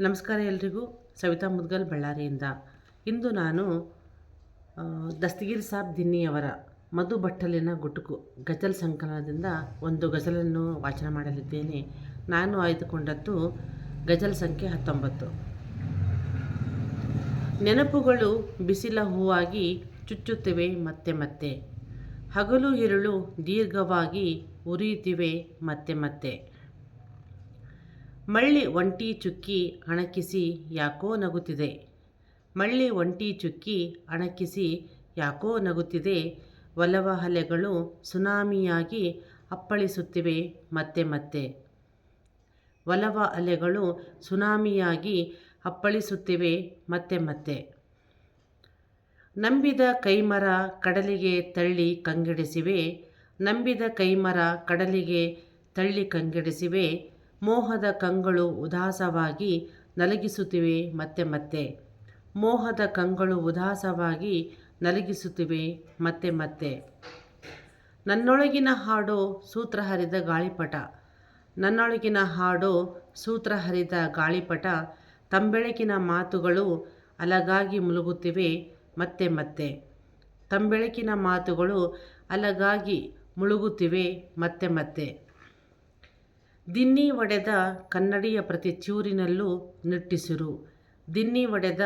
ನಮಸ್ಕಾರ ಎಲ್ರಿಗೂ. ಸವಿತಾ ಮುದ್ಗಲ್ ಬಳ್ಳಾರಿಯಿಂದ. ಇಂದು ನಾನು ದಸ್ತಗಿರ್ ಸಾಬ್ ದಿನ್ನಿಯವರ ಮಧು ಬಟ್ಟಲಿನ ಗುಟುಕು, ಗಜಲ್ ಸಂಕಲನದಿಂದ ಒಂದು ಗಜಲನ್ನು ವಾಚನ ಮಾಡಲಿದ್ದೇನೆ. ನಾನು ಆಯ್ದುಕೊಂಡದ್ದು ಗಜಲ್ ಸಂಖ್ಯೆ ಹತ್ತೊಂಬತ್ತು. ನೆನಪುಗಳು ಬಿಸಿಲ ಹೂವಾಗಿ ಚುಚ್ಚುತ್ತಿವೆ ಮತ್ತೆ ಮತ್ತೆ. ಹಗಲು, ಇರುಳು ದೀರ್ಘವಾಗಿ ಉರಿಯುತ್ತಿವೆ ಮತ್ತೆ ಮತ್ತೆ. ಮಳ್ಳಿ ಒಂಟಿ ಚುಕ್ಕಿ ಅಣಕಿಸಿ ಯಾಕೋ ನಗುತ್ತಿದೆ. ಮಳ್ಳಿ ಒಂಟಿ ಚುಕ್ಕಿ ಅಣಕಿಸಿ ಯಾಕೋ ನಗುತ್ತಿದೆ. ಒಲವ ಅಲೆಗಳು ಸುನಾಮಿಯಾಗಿ ಅಪ್ಪಳಿಸುತ್ತಿವೆ ಮತ್ತೆ ಮತ್ತೆ. ಒಲವ ಅಲೆಗಳು ಸುನಾಮಿಯಾಗಿ ಅಪ್ಪಳಿಸುತ್ತಿವೆ ಮತ್ತೆ ಮತ್ತೆ. ನಂಬಿದ ಕೈಮರ ಕಡಲಿಗೆ ತಳ್ಳಿ ಕಂಗೆಡಿಸಿವೆ. ನಂಬಿದ ಕೈಮರ ಕಡಲಿಗೆ ತಳ್ಳಿ ಕಂಗೆಡಿಸಿವೆ. ಮೋಹದ ಕಂಗಳು ಉದಾಸವಾಗಿ ನಲಗಿಸುತ್ತಿವೆ ಮತ್ತೆ ಮತ್ತೆ. ಮೋಹದ ಕಂಗಳು ಉದಾಸವಾಗಿ ನಲಗಿಸುತ್ತಿವೆ ಮತ್ತೆ ಮತ್ತೆ. ನನ್ನೊಳಗಿನ ಹಾಡು ಸೂತ್ರ ಹರಿದ ಗಾಳಿಪಟ. ನನ್ನೊಳಗಿನ ಹಾಡು ಸೂತ್ರ ಹರಿದ ಗಾಳಿಪಟ. ತಂಬೆಳಕಿನ ಮಾತುಗಳು ಅಲಗಾಗಿ ಮುಳುಗುತ್ತಿವೆ ಮತ್ತೆ ಮತ್ತೆ. ತಂಬೆಳಕಿನ ಮಾತುಗಳು ಅಲಗಾಗಿ ಮುಳುಗುತ್ತಿವೆ ಮತ್ತೆ ಮತ್ತೆ. ದಿನ್ನಿ ಒಡೆದ ಕನ್ನಡಿಯ ಪ್ರತಿ ಚೂರಿನಲ್ಲೂ ನಿಟ್ಟಿಸಿರು. ದಿನ್ನಿ ಒಡೆದ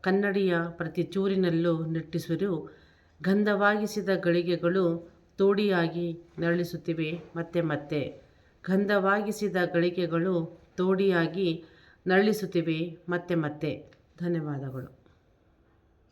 ಕನ್ನಡಿಯ ಪ್ರತಿ ಚೂರಿನಲ್ಲೂ ನಿಟ್ಟಿಸಿರು. ಗಂಧವಾಗಿಸಿದ ಗಳಿಗೆಗಳು ತೋಡಿಯಾಗಿ ನರಳಿಸುತ್ತಿವೆ. ಮತ್ತೆ ಮತ್ತೆ. ಗಂಧವಾಗಿಸಿದ ಗಳಿಗೆಗಳು ತೋಡಿಯಾಗಿ ನರಳಿಸುತ್ತಿವೆ. ಮತ್ತೆ ಮತ್ತೆ. ಧನ್ಯವಾದಗಳು.